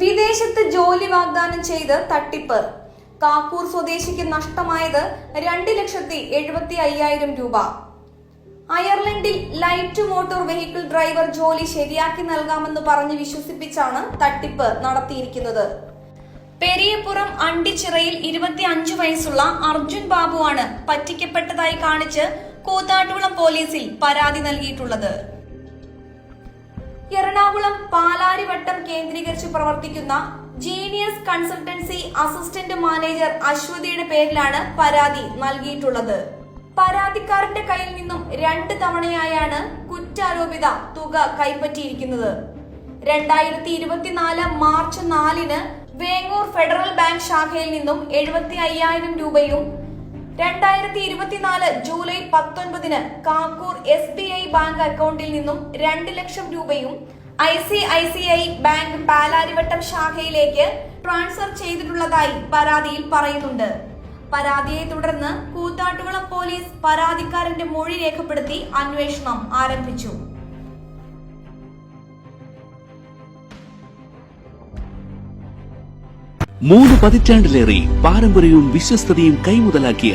വിദേശത്ത് ജോലി വാഗ്ദാനം ചെയ്ത് തട്ടിപ്പ്. കാക്കൂർ സ്വദേശിക്ക് നഷ്ടമായത് രണ്ട് ലക്ഷത്തി എഴുപത്തി അയ്യായിരം രൂപ. അയർലൻഡിൽ ലൈറ്റ് മോട്ടോർ വെഹിക്കിൾ ഡ്രൈവർ ജോലി ശരിയാക്കി നൽകാമെന്ന് പറഞ്ഞ് വിശ്വസിപ്പിച്ചാണ് തട്ടിപ്പ് നടത്തിയിരിക്കുന്നത്. പെരിയപ്പുറം അണ്ടിച്ചിറയിൽ ഇരുപത്തി അഞ്ചു വയസ്സുള്ള അർജുൻ ബാബുവാണ് പറ്റിക്കപ്പെട്ടതായി കാണിച്ച് കൂത്താട്ടുകുളം പോലീസിൽ പരാതി നൽകിയിട്ടുള്ളത്. എറണാകുളം പാലാരിവട്ടം കേന്ദ്രീകരിച്ച് പ്രവർത്തിക്കുന്ന ജീനിയസ് കൺസൾട്ടൻസി അസിസ്റ്റന്റ് മാനേജർ അശ്വതിയുടെ പേരിലാണ് പരാതി നൽകിയിട്ടുള്ളത്. പരാതിക്കാരന്റെ കയ്യിൽ നിന്നും രണ്ട് തവണയായാണ് കുറ്റാരോപിത തുക കൈപ്പറ്റിയിരിക്കുന്നത്. രണ്ടായിരത്തി ഇരുപത്തിനാല് മാർച്ച് നാലിന് വേങ്ങൂർ ഫെഡറൽ ബാങ്ക് ശാഖയിൽ നിന്നും എഴുപത്തി അയ്യായിരം രൂപയും രണ്ടായിരത്തി ഇരുപത്തിനാല് പത്തൊൻപതിന് Kakkoor S B I bank അക്കൗണ്ടിൽ നിന്നും രണ്ട് ലക്ഷം രൂപയും I C I C I bank Palarivattom ശാഖയിലേക്ക് transfer ചെയ്തിട്ടുള്ളതായി പരാതിയിൽ പറയുന്നുണ്ട്. പരാതിയെ തുടർന്ന് കൂത്താട്ടുകുളം പോലീസ് പരാതിക്കാരന്റെ മൊഴി രേഖപ്പെടുത്തി അന്വേഷണം ആരംഭിച്ചു. മൂന്ന് പതിറ്റാണ്ടിലേറെ പാരമ്പര്യവും വിശ്വസ്തയും കൈമുതലാക്കിയ